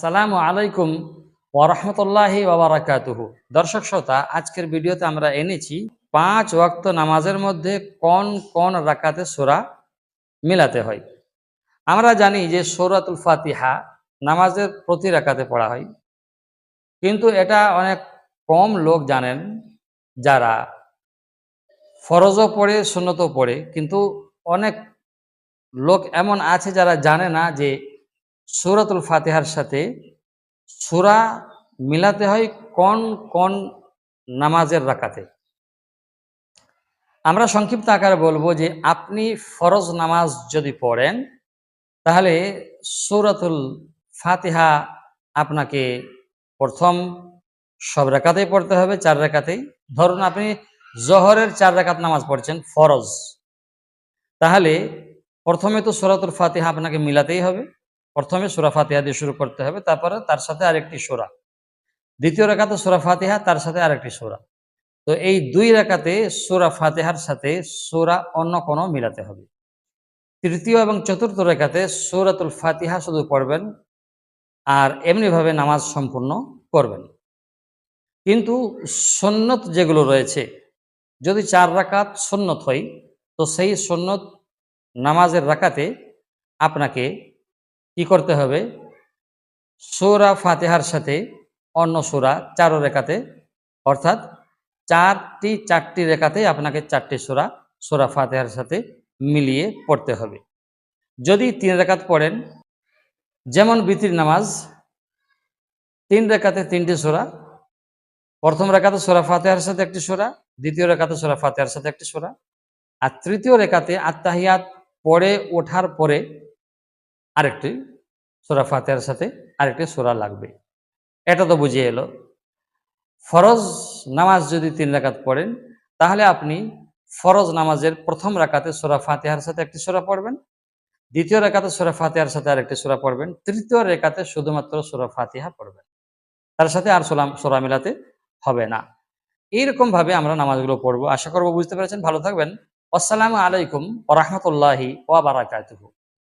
আসসালামু আলাইকুম ওরহমতুল্লাহি ওবরাকাতুহু দর্শক শ্রোতা, আজকের ভিডিওতে আমরা এনেছি পাঁচ ওয়াক্ত নামাজের মধ্যে কোন কোন রাকাতে সোরা মিলাতে হয়। আমরা জানি যে সৌরাতুল ফাতিহা নামাজের প্রতি রাকাতে পড়া হয়। কিন্তু এটা অনেক কম লোক জানেন যারা ফরজও পড়ে, সুন্নতও পড়ে। কিন্তু অনেক লোক এমন আছে যারা জানে না যে সূরাতুল ফাতেহার সাথে সূরা মিলাতে হয় কোন কোন নামাজের রাকাতে? আমরা সংক্ষিপ্ত আকারে বলব যে আপনি ফরজ নামাজ যদি পড়েন, তাহলে সূরাতুল ফাতিহা আপনাকে প্রথম সব রেখাতেই পড়তে হবে, চার রেখাতেই ধরুন আপনি জহরের চার রেখাত নামাজ পড়ছেন, ফরজ। তাহলে প্রথমে তো সূরাতুল ফাতিহা আপনাকে মিলাতেই হবে। প্রথমে সুরা ফাতিহা দিয়ে শুরু করতে হবে, তারপরে তার সাথে আরেকটি সুরা। দ্বিতীয় রেখাতে সুরা ফাতিহা, তার সাথে আরেকটি সোরা। তো এই দুই রেখাতে সুরা ফাতিহার সাথে সুরা অন্য কোনো মিলাতে হবে। তৃতীয় এবং চতুর্থ রেখাতে সুরাতুল ফাতিহা শুধু পড়বেন আর এমনিভাবে নামাজ সম্পূর্ণ করবেন। কিন্তু সন্ন্যত যেগুলো রয়েছে, যদি চার রাকাত সন্ন্যত হয়, তো সেই সন্ন্যত নামাজের রাকাতে আপনাকে কি করতে হবে? সোরা ফাতেহার সাথে অন্য সোরা চারো রেখাতে, অর্থাৎ চারটি চারটি রেখাতে আপনাকে চারটি সোরা সোরা ফাতেহার সাথে মিলিয়ে পড়তে হবে। যদি তিন রেখাত পড়েন, যেমন বিতির নামাজ, তিন রেখাতে তিনটি সোরা, প্রথম রেখাতে সোরা ফাতেহার সাথে একটি সোরা, দ্বিতীয় রেখাতে সোরা ফাতেহার সাথে একটি সোরা, আর তৃতীয় রেখাতে আত্মাহিয়াত পড়ে ওঠার পরে আরেকটি সোরা ফাতেহার সাথে আরেকটি সোরা লাগবে। এটা তো বুঝিয়ে এলো। ফরজ নামাজ যদি তিন রাকাত পড়েন, তাহলে আপনি ফরজ নামাজের প্রথম রাকাতে সোরা ফাতেহার সাথে একটি সোরা পড়বেন, দ্বিতীয় রেখাতে সোরা ফাতিহার সাথে আরেকটি সোরা পড়বেন, তৃতীয় রেখাতে শুধুমাত্র সোরা ফাতিহা পড়বেন। তার সাথে আর সোলাম সোরা মিলাতে হবে না। এইরকম ভাবে আমরা নামাজগুলো পড়ব। আশা করব বুঝতে পেরেছেন। ভালো থাকবেন। আসসালামু আলাইকুম ওরহমতুল্লাহি ওয়া বারাকাতুহু।